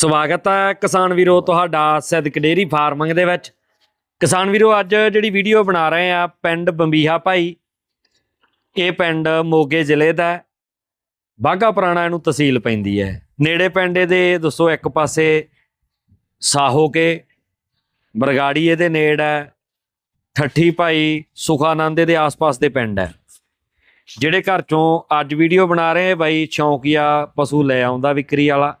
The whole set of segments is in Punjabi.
ਸਵਾਗਤ ਹੈ ਕਿਸਾਨ ਵੀਰੋ ਤੁਹਾਡਾ ਸਿੱਧਕ ਡੇਰੀ ਫਾਰਮਿੰਗ ਦੇ ਵਿੱਚ। ਕਿਸਾਨ ਵੀਰੋ, ਅੱਜ ਜਿਹੜੀ ਵੀਡੀਓ ਬਣਾ ਰਹੇ ਆ ਪਿੰਡ ਬੰਬੀਹਾ ਭਾਈ, ਇਹ ਪਿੰਡ ਮੋਗੇ ਜ਼ਿਲ੍ਹੇ ਦਾ ਹੈ। ਪੁਰਾਣਾ ਇਹਨੂੰ ਤਹਿਸੀਲ ਪੈਂਦੀ ਹੈ। ਨੇੜੇ ਪਿੰਡ ਦੇ, ਦੱਸੋ ਇੱਕ ਪਾਸੇ ਸਾਹੋ ਕੇ, ਬਰਗਾੜੀ ਇਹਦੇ ਨੇੜ ਹੈ। ਠੱਠੀ ਭਾਈ ਸੁਖਾਨੰਦ ਦੇ ਆਸ-ਪਾਸ ਦੇ ਪਿੰਡ ਹੈ। ਜਿਹੜੇ ਘਰ ਚੋਂ ਅੱਜ ਵੀਡੀਓ ਬਣਾ ਰਹੇ ਬਾਈ ਸ਼ੌਂਕੀਆ ਪਸ਼ੂ ਲੈ ਆਉਂਦਾ ਵਿਕਰੀ ਵਾਲਾ।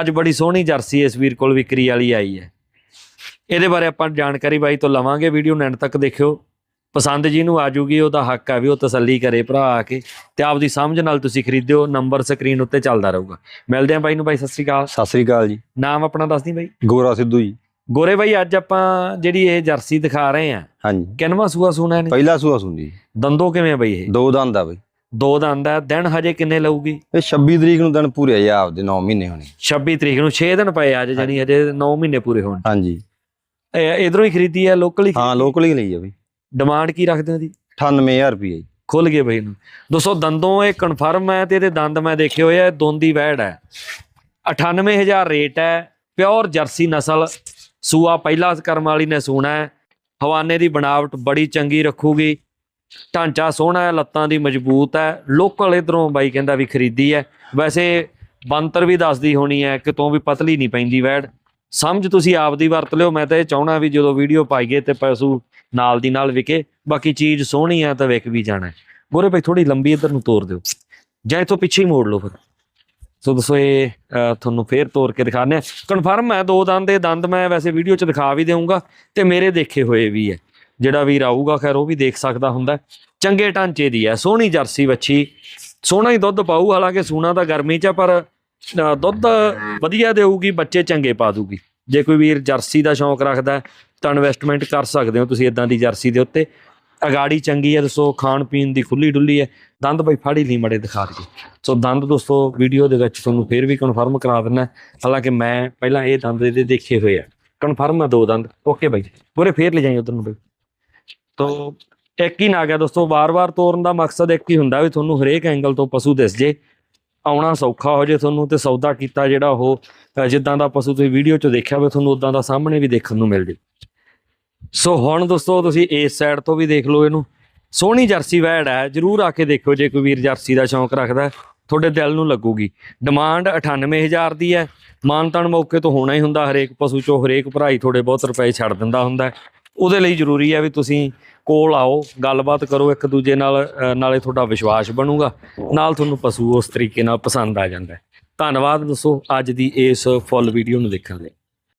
ਅੱਜ ਬੜੀ ਸੋਹਣੀ ਜਰਸੀ ਇਸ ਵੀਰ ਕੋਲ ਵਿਕਰੀ ਵਾਲੀ ਆਈ ਹੈ। ਇਹਦੇ ਬਾਰੇ ਆਪਾਂ ਜਾਣਕਾਰੀ ਬਾਈ ਤੋਂ ਲਵਾਂਗੇ ਵੀਡੀਓ ਨੂੰ ਐਂਡ ਤੱਕ ਦੇਖਿਓ। ਪਸੰਦ ਜੀ ਨੂੰ ਆਜੂਗੀ ਉਹਦਾ ਹੱਕ ਹੈ ਵੀ ਉਹ ਤਸੱਲੀ ਕਰੇ ਭਰਾ ਆ ਕੇ ਤੇ ਆਪਦੀ ਸਮਝ ਨਾਲ ਤੁਸੀਂ ਖਰੀਦਿਓ ਨੰਬਰ ਸਕਰੀਨ ਉੱਤੇ ਚੱਲਦਾ ਰਹੂਗਾ। ਮਿਲਦੇ ਆਂ ਬਾਈ ਨੂੰ ਬਾਈ ਸਤਿ ਸ੍ਰੀ ਅਕਾਲ। ਸਤਿ ਸ੍ਰੀ ਅਕਾਲ ਜੀ। ਨਾਮ ਆਪਣਾ ਦੱਸ ਦੀ ਬਾਈ। ਗੋਰਾ ਸਿੱਧੂ ਜੀ। ਗੋਰੇ ਬਾਈ ਅੱਜ ਆਪਾਂ ਜਿਹੜੀ ਇਹ ਜਰਸੀ ਦਿਖਾ ਰਹੇ ਆ ਹਾਂਜੀ। ਕਿੰਨਵਾ ਸੂਆ ਸੂਣਾ ਨੇ ਪਹਿਲਾ ਸੂਆ ਸੁਣਦੀ ਦੰਦੋ ਕਿਵੇਂ ਆ ਬਾਈ ਇਹ? ਦੋ ਦੰਦ ਆ ਬਈ। ਦੋ ਦੰਦ ਆ ਦਿਨ ਹਜੇ ਕਿੰਨੇ ਲਊਗੀ? ਇਹ 26 ਤਰੀਕ ਨੂੰ ਦਿਨ ਪੂਰੇ ਆ ਜੀ ਆਪਦੇ 9 ਮਹੀਨੇ ਹੋਣੇ। 26 ਤਰੀਕ ਨੂੰ 6 ਦਿਨ ਪਏ ਅੱਜ ਜਾਨੀ ਹਜੇ। 9 ਮਹੀਨੇ ਪੂਰੇ ਹੋਣ। ਹਾਂਜੀ। ਇਧਰੋਂ ਹੀ ਖਰੀਦੀ ਆ ਲੋਕਲ ਹੀ ਹਾਂ ਲੋਕਲ ਹੀ ਲਈ ਆ ਬਈ। ਡਿਮਾਂਡ ਕੀ ਰੱਖਦੇ ਹੋ ਦੀ 98000 ਰੁਪਏ ਜੀ। ਖੁੱਲ ਗਏ ਬਈ ਨੂੰ ਦੋਸਤੋ ਦੰਦੋਂ ਇਹ ਕਨਫਰਮ ਹੈ ਤੇ ਇਹਦੇ ਦੰਦ ਮੈਂ ਦੇਖੇ ਹੋਏ ਆ ਦੋਂਦੀ ਵੈੜ ਹੈ। 98000 ਰੇਟ ਹੈ ਪਿਓਰ ਜਰਸੀ ਨਸਲ। ਸੂਆ ਪਹਿਲਾ ਕਰਮ ਵਾਲੀ ਨੇ ਸੂਣਾ ਹੈ। ਹਵਾਨੇ ਦੀ ਬਣਾਵਟ ਬੜੀ ਚੰਗੀ ਰੱਖੂਗੀ। ਢਾਂਚਾ ਸੋਹਣਾ ਹੈ, ਲੱਤਾਂ ਦੀ ਮਜ਼ਬੂਤ ਹੈ। ਲੋਕਲ ਇਧਰੋਂ ਬਾਈ ਕਹਿੰਦਾ ਵੀ ਖਰੀਦੀ ਹੈ। ਵੈਸੇ ਬੰਤਰ ਵੀ ਦੱਸਦੀ ਹੋਣੀ ਹੈ ਕਿ ਤੂੰ ਵੀ ਪਤਲੀ ਨਹੀਂ ਪੈਂਦੀ ਵੈੜ। ਸਮਝ ਤੁਸੀਂ ਆਪ ਦੀ ਵਰਤ ਲਿਓ, ਮੈਂ ਤਾਂ ਇਹ ਚਾਹਣਾ ਵੀ ਜਦੋਂ ਵੀਡੀਓ ਪਾਈਏ ਤੇ ਪਸ਼ੂ ਨਾਲ ਦੀ ਨਾਲ ਵਿਕੇ, ਬਾਕੀ ਚੀਜ਼ ਸੋਹਣੀ ਆ ਤਾਂ ਵਿਕ ਵੀ ਜਾਣਾ ਹੈ। ਗੋਰੇ ਭਾਈ ਥੋੜੀ ਲੰਬੀ ਇੱਧਰ ਨੂੰ ਤੋਰ ਦਿਓ। ਜਾਂ ਇਥੋਂ ਪਿੱਛੇ ਹੀ ਮੋੜ ਲਓ ਫਿਰ। ਸੋ ਦੱਸੋ ਇਹ ਤੁਹਾਨੂੰ ਫੇਰ ਤੋਰ ਕੇ ਦਿਖਾਣੇ ਕਨਫਰਮ ਹੈ, ਦੋ ਦੰਦ ਦੇ ਦੰਦ ਮੈਂ ਵੈਸੇ ਵੀਡੀਓ 'ਚ ਦਿਖਾ ਵੀ ਦੇਵਾਂਗਾ ਤੇ ਮੇਰੇ ਦੇਖੇ ਹੋਏ ਵੀ ਹੈ। ਜਿਹੜਾ ਵੀਰ ਆਊਗਾ, ਖੈਰ ਉਹ ਵੀ ਦੇਖ ਸਕਦਾ ਹੁੰਦਾ। ਚੰਗੇ ਢਾਂਚੇ ਦੀ ਹੈ, ਸੋਹਣੀ ਜਰਸੀ ਵੱਛੀ। ਸੋਹਣਾ ਹੀ ਦੁੱਧ ਪਾਊ, ਹਾਲਾਂਕਿ ਸੂਣਾ ਤਾਂ ਗਰਮੀ 'ਚ ਆ, ਪਰ ਦੁੱਧ ਵਧੀਆ ਦੇਊਗੀ, ਬੱਚੇ ਚੰਗੇ ਪਾ ਦੂਗੀ। ਜੇ ਕੋਈ ਵੀਰ ਜਰਸੀ ਦਾ ਸ਼ੌਂਕ ਰੱਖਦਾ ਤਾਂ ਇਨਵੈਸਟਮੈਂਟ ਕਰ ਸਕਦੇ ਹੋ ਤੁਸੀਂ ਇਦਾਂ ਦੀ ਜਰਸੀ ਦੇ ਉੱਤੇ। ਅਗਾੜੀ ਚੰਗੀ ਹੈ, ਦੱਸੋ, ਖਾਣ ਪੀਣ ਦੀ ਖੁੱਲੀ ਡੁੱਲੀ ਹੈ। ਦੰਦ ਬਈ ਫਾੜੀ ਲਈ ਮੜੇ ਦਿਖਾ ਦਈਏ। ਸੋ ਦੰਦ ਦੋਸਤੋ ਵੀਡੀਓ ਦੇ ਵਿੱਚ ਤੁਹਾਨੂੰ ਫੇਰ ਵੀ ਕਨਫਰਮ ਕਰਾ ਦਿੰਦਾ ਹਾਲਾਂਕਿ ਮੈਂ ਪਹਿਲਾਂ ਇਹ ਦੰਦ ਇਹਦੇ ਦੇਖੇ ਹੋਏ ਆ। ਕਨਫਰਮ ਹੈ ਦੋ ਦੰਦ। ਓਕੇ ਬਾਈ ਪੂਰੇ ਫੇਰ ਲੈ ਜਾਈਏ ਉਧਰ ਨੂੰ ਬਾਈ। ਤੋ ਇੱਕ ਹੀ ਨਾ ਗਿਆ ਦੋਸਤੋ, ਵਾਰ-ਵਾਰ ਤੋਰਨ ਦਾ ਮਕਸਦ ਇੱਕ ਹੀ ਹੁੰਦਾ ਵੀ ਤੁਹਾਨੂੰ ਹਰੇਕ ਐਂਗਲ ਤੋਂ ਪਸ਼ੂ ਦਿਸ ਜੇ। ਆਉਣਾ ਸੌਖਾ ਹੋ ਜੇ ਤੁਹਾਨੂੰ ਤੇ ਸੌਦਾ ਕੀਤਾ ਜਿਹੜਾ ਉਹ ਜਿੱਦਾਂ ਦਾ ਪਸ਼ੂ ਤੁਸੀਂ ਵੀਡੀਓ 'ਚ ਦੇਖਿਆ ਹੋਵੇ ਤੁਹਾਨੂੰ ਉਦਾਂ ਦਾ ਸਾਹਮਣੇ ਵੀ ਦੇਖਣ ਨੂੰ ਮਿਲ ਜੇ। ਸੋ ਹੁਣ ਦੋਸਤੋ, ਤੁਸੀਂ ਇਸ ਸਾਈਡ ਤੋਂ ਵੀ ਦੇਖ ਲਓ ਇਹਨੂੰ। ਸੋਹਣੀ ਜਰਸੀ ਵੈੜ ਹੈ, ਜਰੂਰ ਆ ਕੇ ਦੇਖਿਓ ਜੇ ਕੋਈ ਵੀਰ ਜਰਸੀ ਦਾ ਸ਼ੌਂਕ ਰੱਖਦਾ, ਤੁਹਾਡੇ ਦਿਲ ਨੂੰ ਲੱਗੂਗੀ। ਡਿਮਾਂਡ 98000 ਦੀ ਹੈ। ਮਾਨਤਨ ਮੌਕੇ ਤੋਂ ਹੋਣਾ ਹੀ ਹੁੰਦਾ, ਹਰੇਕ ਪਸ਼ੂ ਚੋਂ ਹਰੇਕ ਭਰਾਈ ਥੋੜੇ ਬਹੁਤ ਰੁਪਏ ਛੱਡ ਦਿੰਦਾ ਹੁੰਦਾ ਉਹਦੇ ਲਈ ਜ਼ਰੂਰੀ ਹੈ ਵੀ ਤੁਸੀਂ ਕੋਲ ਆਓ, ਗੱਲਬਾਤ ਕਰੋ, ਇੱਕ ਦੂਜੇ ਨਾਲ ਨਾਲੇ ਤੁਹਾਡਾ ਵਿਸ਼ਵਾਸ ਬਣੂਗਾ। ਨਾਲ ਤੁਹਾਨੂੰ ਪਸ਼ੂ ਉਸ ਤਰੀਕੇ ਨਾਲ ਪਸੰਦ ਆ ਜਾਂਦਾ ਧੰਨਵਾਦ, ਦੱਸੋ ਅੱਜ ਦੀ ਇਸ ਫੁੱਲ ਵੀਡੀਓ ਨੂੰ ਦੇਖਣ ਲਈ।